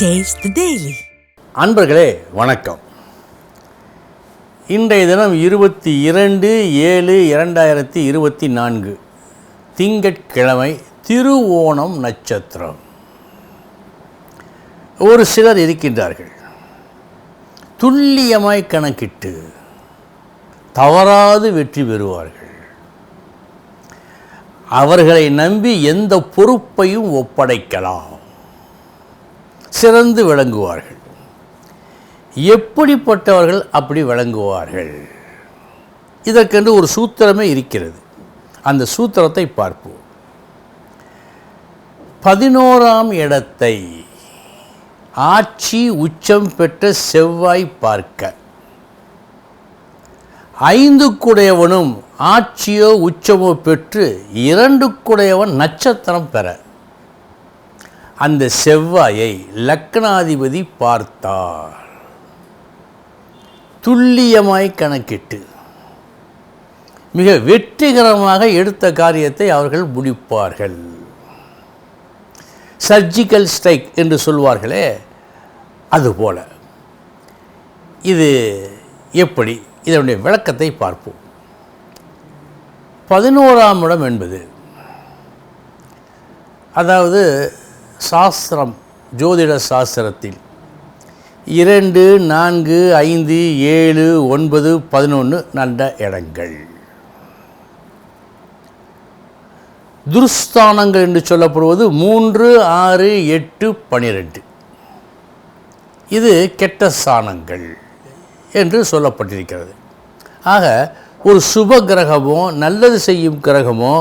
Taste daily அன்பர்களே வணக்கம். இன்றைய தினம் இருபத்தி இரண்டு ஏழு இரண்டாயிரத்தி இருபத்தி நான்கு. திங்கட்கிழமை திருவோணம் நட்சத்திரம். ஒரு சிலர் இருக்கின்றார்கள். துல்லியமாய் கணக்கிட்டு தவறாது வெற்றி பெறுவார்கள். அவர்களை நம்பி எந்த பொறுப்பையும் ஒப்படைக்கலாம். சிறந்து விளங்குவார்கள். எப்படிப்பட்டவர்கள் அப்படி விளங்குவார்கள்? இதற்கென்று ஒரு சூத்திரமே இருக்கிறது. அந்த சூத்திரத்தை பார்ப்போம். பதினோராம் இடத்தை ஆட்சி உச்சம் பெற்ற செவ்வாய் பார்க்க. ஐந்துக்குடையவனும் ஆட்சியோ உச்சமோ பெற்று இரண்டுக்குடையவன் நட்சத்திரம் பெற. அந்த செவ்வாயை லக்னாதிபதி பார்த்தார். துல்லியமாய் கணக்கிட்டு மிக வெற்றிகரமாக எடுத்த காரியத்தை அவர்கள் முடிப்பார்கள். சர்ஜிக்கல் ஸ்ட்ரைக் என்று சொல்வார்களே அதுபோல. இது எப்படி? இதனுடைய விளக்கத்தை பார்ப்போம். பதினோராம் இடம் என்பது அதாவது சாஸ்திரம் ஜோதிட சாஸ்திரத்தில். இரண்டு நான்கு ஐந்து ஏழு ஒன்பது பதினொன்று நல்ல இடங்கள் துர்ஸ்தானங்கள் என்று சொல்லப்படுவது மூன்று ஆறு எட்டு பனிரெண்டு. இது கெட்ட ஸ்தானங்கள் என்று சொல்லப்பட்டிருக்கிறது. ஆக ஒரு சுப கிரகமோ நல்லது செய்யும் கிரகமோ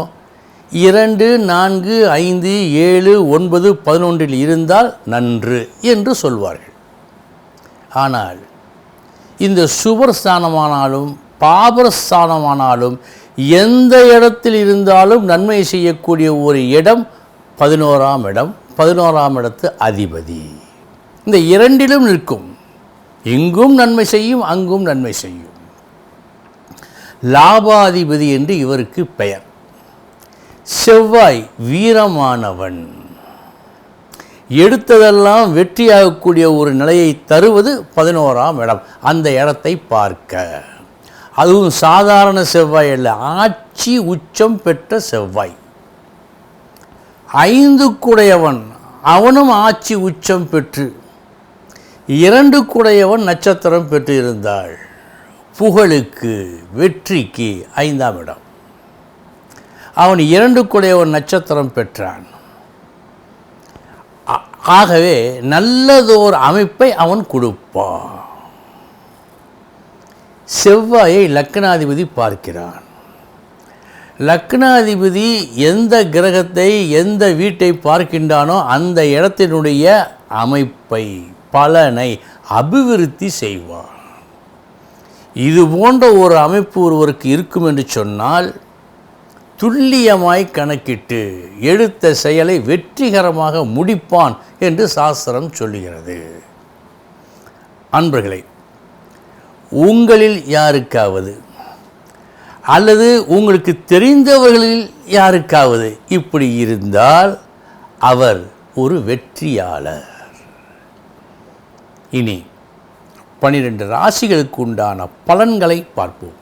இரண்டு நான்கு ஐந்து ஏழு ஒன்பது பதினொன்றில் இருந்தால் நன்று என்று சொல்வார்கள். ஆனால் இந்த சுபர் ஸ்தானமானாலும் பாபரஸ்தானமானாலும் எந்த இடத்தில் இருந்தாலும் நன்மை செய்யக்கூடிய ஒரு இடம் பதினோராம் இடம் பதினோராம் இடத்து அதிபதி. இந்த இரண்டிலும் நிற்கும். இங்கும் நன்மை செய்யும் அங்கும் நன்மை செய்யும். லாபாதிபதி என்று இவருக்கு பெயர். செவ்வாய் வீரமானவன். எடுத்ததெல்லாம் வெற்றியாகக்கூடிய ஒரு நிலையை தருவது பதினோராம் இடம். அந்த இடத்தை பார்க்க. அதுவும் சாதாரண செவ்வாய் அல்ல ஆட்சி உச்சம் பெற்ற செவ்வாய். ஐந்து குடையவன் அவனும் ஆட்சி உச்சம் பெற்று இரண்டு குடையவன் நட்சத்திரம் பெற்று இருந்தாள் புகழுக்கு வெற்றிக்கு ஐந்தாம் இடம். அவன் இரண்டு ஒரு நட்சத்திரம் பெற்றான். ஆகவே ஆகவே நல்லதோர் அமைப்பை அவன் கொடுப்பான். செவ்வாயை லக்னாதிபதி பார்க்கிறான். லக்னாதிபதி எந்த கிரகத்தை எந்த வீட்டை பார்க்கின்றானோ அந்த இடத்தினுடைய அமைப்பை பலனை அபிவிருத்தி செய்வான். இது போன்ற ஒரு அமைப்பு ஒருவருக்கு இருக்கும் என்று சொன்னால் துல்லியமாய் கணக்கிட்டு எடுத்த செயலை வெற்றிகரமாக முடிப்பான் என்று சாஸ்திரம் சொல்லுகிறது. அன்பர்களே உங்களில் யாருக்காவது அல்லது உங்களுக்கு தெரிந்தவர்களில் யாருக்காவது இப்படி இருந்தால் அவர் ஒரு வெற்றியாளர். இனி பனிரெண்டு ராசிகளுக்கு உண்டான பலன்களை பார்ப்போம்.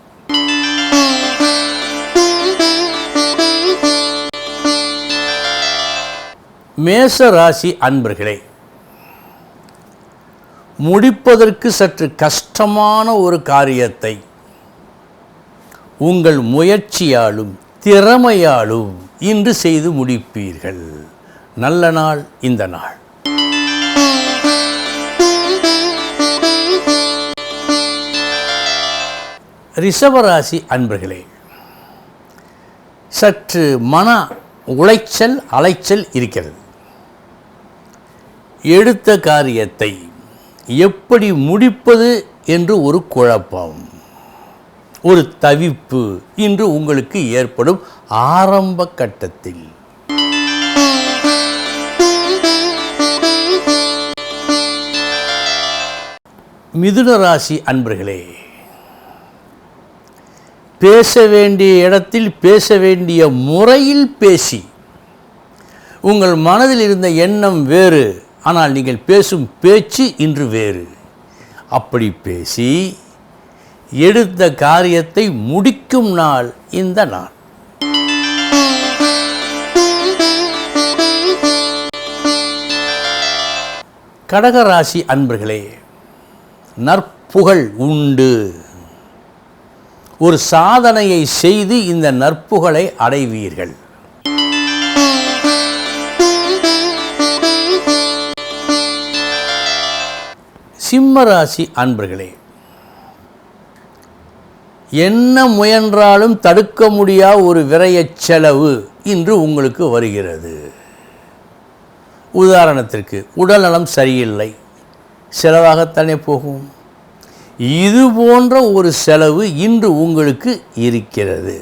மேச ராசி அன்பர்களே முடிப்பதற்கு சற்று கஷ்டமான ஒரு காரியத்தை உங்கள் முயற்சியாலும் திறமையாலும் இன்று செய்து முடிப்பீர்கள். நல்ல நாள் இந்த நாள். ரிஷபராசி அன்பர்களே சற்று மன உளைச்சல் அலைச்சல் இருக்கிறது. எடுத்த காரியத்தை எப்படி முடிப்பது என்று ஒரு குழப்பம் ஒரு தவிப்பு இன்று உங்களுக்கு ஏற்படும் ஆரம்ப கட்டத்தில். மிதுன ராசி அன்பர்களே பேச வேண்டிய இடத்தில் பேச வேண்டிய முறையில் பேசி உங்கள் மனதில் இருந்த எண்ணம் வேறு. ஆனால் நீங்கள் பேசும் பேச்சு இன்று வேறு. அப்படி பேசி எடுத்த காரியத்தை முடிக்கும் நாள் இந்த நாள். கடகராசி அன்பர்களே நற்புகழ் உண்டு. ஒரு சாதனையை செய்து இந்த நற்புகழை அடைவீர்கள். சிம்மராசி அன்பர்களே என்ன முயன்றாலும் தடுக்க முடியா ஒரு விரைய செலவு இன்று உங்களுக்கு வருகிறது. உதாரணத்திற்கு உடல்நலம் சரியில்லை செலவாகத்தானே போகும். இது போன்ற ஒரு செலவு இன்று உங்களுக்கு இருக்கிறது.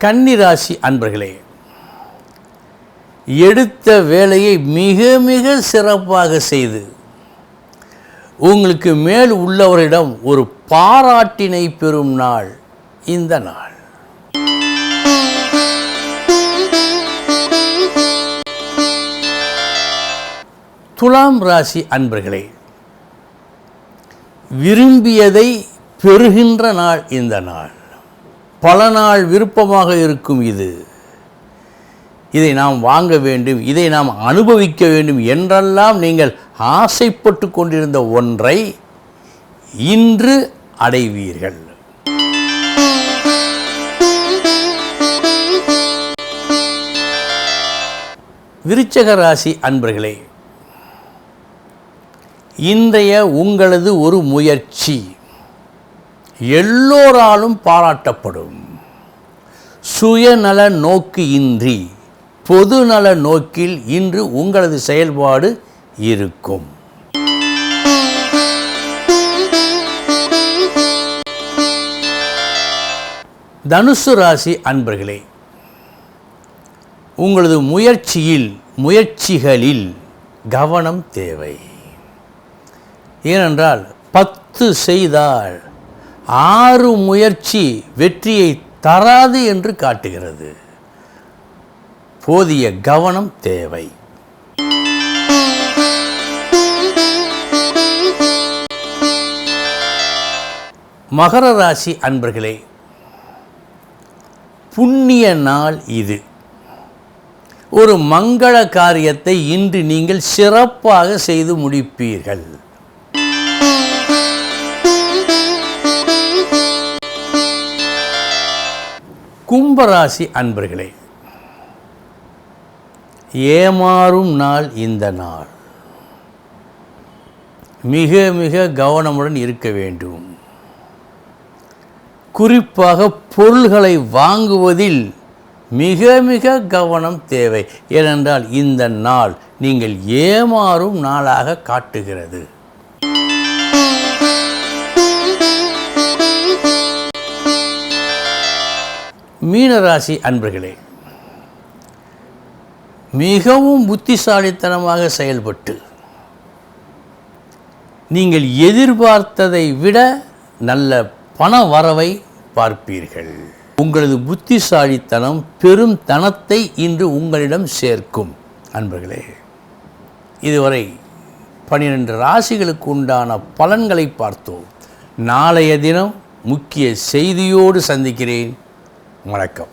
கன்னிராசி அன்பர்களே எடுத்த வேலையை மிக மிக சிறப்பாக செய்து உங்களுக்கு மேல் உள்ளவரிடம் ஒரு பாராட்டினை பெறும் நாள் இந்த நாள். துலாம் ராசி அன்பர்களே விரும்பியதை பெறுகின்ற நாள் இந்த நாள். பல நாள் விருப்பமாக இருக்கும் இது. இதை நாம் வாங்க வேண்டும் இதை நாம் அனுபவிக்க வேண்டும் என்றெல்லாம் நீங்கள் ஆசைப்பட்டு கொண்டிருந்த ஒன்றை இன்று அடைவீர்கள். விருச்சக ராசி அன்பர்களே இன்றைய உங்களது ஒரு முயற்சி எல்லோராலும் பாராட்டப்படும். சுயநல நோக்கு இன்றி பொதுநல நோக்கில் இன்று உங்களது செயல்பாடு இருக்கும். தனுசு ராசி அன்பர்களே உங்களது முயற்சியில் முயற்சிகளில் கவனம் தேவை. ஏனென்றால் பத்து செய்தால் ஆறு முயற்சி வெற்றியை தராது என்று காட்டுகிறது. போதிய கவனம் தேவை. மகர ராசி அன்பர்களே புண்ணிய நாள் இது. ஒரு மங்கள காரியத்தை இன்று நீங்கள் சிறப்பாக செய்து முடிப்பீர்கள். கும்பராசி அன்பர்களே ஏமாறும் நாள் இந்த நாள். மிக மிக கவனமுடன் இருக்க வேண்டும். குறிப்பாக பொருள்களை வாங்குவதில் மிக மிக கவனம் தேவை. ஏனென்றால் இந்த நாள் நீங்கள் ஏமாறும் நாளாக காட்டுகிறது. மீனராசி அன்பர்களே மிகவும் புத்திசாலித்தனமாக செயல்பட்டு நீங்கள் எதிர்பார்த்ததை விட நல்ல பண வரவை பார்ப்பீர்கள். உங்களது புத்திசாலித்தனம் பெரும் தனத்தை இன்று உங்களிடம் சேர்க்கும். அன்பர்களே இதுவரை பன்னிரண்டு ராசிகளுக்கு உண்டான பலன்களை பார்த்தோம். நாளைய தினம் முக்கிய செய்தியோடு சந்திக்கிறேன். வணக்கம்.